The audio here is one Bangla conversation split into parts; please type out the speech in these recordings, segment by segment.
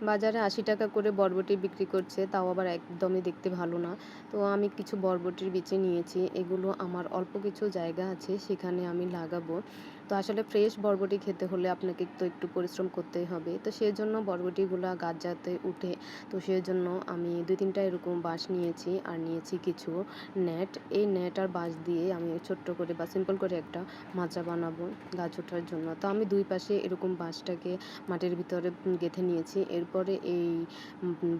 বাজারে আশি টাকা করে বরবটি বিক্রি করছে, তাও আবার একদমই দেখতে ভালো না। তো আমি কিছু বরবটির বিচি নিয়েছি, এগুলো আমার অল্প কিছু জায়গা আছে, সেখানে আমি লাগাবো। তো আসলে ফ্রেশ বরবটি খেতে হলে আপনাকে তো একটু পরিশ্রম করতেই হবে। তো সেই জন্য বরবটিগুলো গাছ যাতে উঠে, তো সেই জন্য আমি দুই তিনটা এরকম বাঁশ নিয়েছি আর নিয়েছি কিছু নেট এই নেট আর বাঁশ দিয়ে আমি ছোট্ট করে বা সিম্পল করে একটা মাচা বানাবো গাছ ওঠার জন্য। তো আমি দুই পাশে এরকম বাঁশটাকে মাটির ভিতরে গেঁথে নিয়েছি। এরপরে এই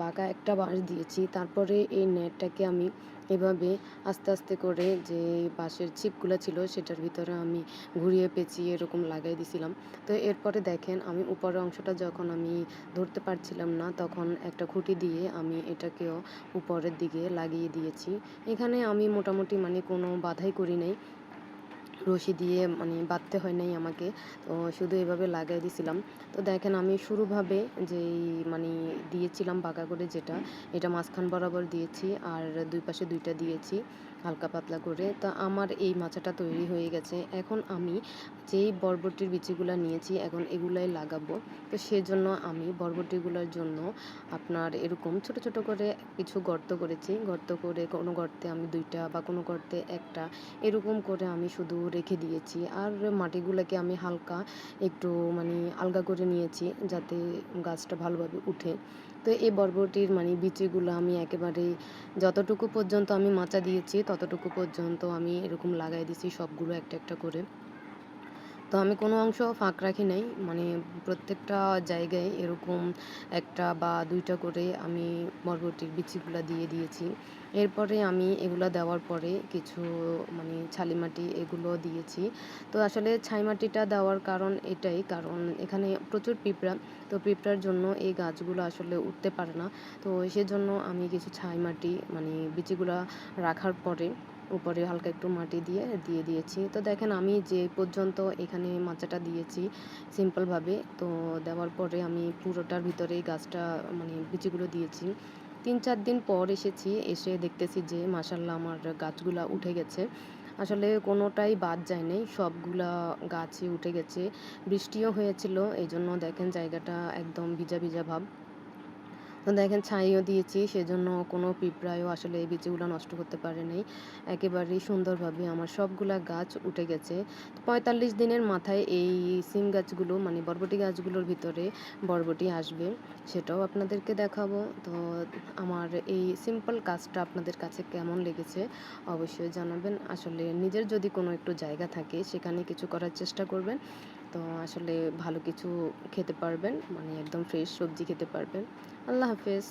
বাঁকা একটা বাঁশ দিয়েছি। তারপরে এই নেটটাকে আমি এভাবে আস্তে আস্তে করে যে বাঁশের ছিপগুলো ছিল সেটার ভিতরে আমি ঘুরিয়ে পেঁচিয়ে এরকম লাগাই দিছিলাম। তো এরপরে দেখেন, আমি উপরের অংশটা যখন আমি ধরতে পারছিলাম না, তখন একটা খুঁটি দিয়ে আমি এটাকেও উপরের দিকে লাগিয়ে দিয়েছি। এখানে আমি মোটামুটি মানে কোনো বাধাই করি নাই। রশি দিয়ে মানে বাঁধতে হয় নাই আমাকে। তো শুধু এভাবে লাগাই দিছিলাম। তো দেখেন, আমি শুরুভাবে যেই মানে দিয়েছিলাম বাঁকা করে যেটা, এটা মাঝখান বরাবর দিয়েছি আর দুই পাশে দুইটা দিয়েছি। হালকা পাতলা করে, তা আমার এই মাচাটা তৈরি হয়ে গেছে। এখন আমি যেই বরবটির বিচিগুলো নিয়েছি, এখন এগুলাই লাগাবো। তো সেজন্য আমি বরবটিগুলোর জন্য আপনার এরকম ছোট ছোট করে কিছু গর্ত করেছি। গর্ত করে কোনো গর্তে আমি দুইটা বা কোনো গর্তে একটা এরকম করে আমি শুধু রেখে দিয়েছি। আর মাটিগুলোকে আমি হালকা একটু মানে আলগা করে নিয়েছি, যাতে গাছটা ভালোভাবে উঠে। তো এই বরবটির মানে বিচিগুলো আমি একেবারে যতটুকু পর্যন্ত আমি মাচা দিয়েছি, ততটুকু পর্যন্ত আমি এরকম লাগাই দিয়েছি সবগুলো একটা একটা করে। তো আমি কোনো অংশ ফাঁক রাখি নাই। মানে প্রত্যেকটা জায়গায় এরকম একটা বা দুইটা করে আমি বরবটির বিচিগুলা দিয়ে দিয়েছি। এরপরে আমি এগুলা দেওয়ার পরে কিছু মানে ছালি মাটি এগুলো দিয়েছি। তো আসলে ছাই মাটিটা দেওয়ার কারণ এটাই, কারণ এখানে প্রচুর পিঁপড়া। তো পিঁপড়ার জন্য এই গাছগুলো আসলে উঠতে পারে না। তো সেজন্য আমি কিছু ছাই মাটি মানে বিচিগুলা রাখার পরে উপরে হালকা একটু মাটি দিয়ে দিয়ে দিয়েছি। তো দেখেন আমি যে পর্যন্ত এখানে মাচাটা দিয়েছি সিম্পলভাবে, তো দেওয়ার পরে আমি পুরোটার ভিতরে গাছটা মানে বিচিগুলো দিয়েছি। তিন চার দিন পর এসেছি, এসে দেখতেছি যে মাসাল্লাহ আমার গাছগুলা উঠে গেছে। আসলে কোনোটাই বাদ যায় নাই, সবগুলা গাছই উঠে গেছে। বৃষ্টিও হয়েছিল এই জন্য দেখেন জায়গাটা একদম ভিজা ভিজা ভাব। তো দেখেন ছাইও দিয়েছি, সেজন্য কোনো পিঁপড়ায়ও আসলে এই বীজগুলো নষ্ট করতে পারে নাই। একেবারেই সুন্দরভাবে আমার সবগুলা গাছ উঠে গেছে। পঁয়তাল্লিশ দিনের মাথায় এই সিম গাছগুলো মানে বরবটি গাছগুলোর ভিতরে বরবটি আসবে, সেটাও আপনাদেরকে দেখাবো। তো আমার এই সিম্পল কাজটা আপনাদের কাছে কেমন লেগেছে অবশ্যই জানাবেন। আসলে নিজের যদি কোনো একটু জায়গা থাকে, সেখানে কিছু করার চেষ্টা করবেন। তো আসলে ভালো কিছু খেতে পারবেন মানে একদম ফ্রেশ সবজি খেতে পারবেন। আল্লাহ হাফেজ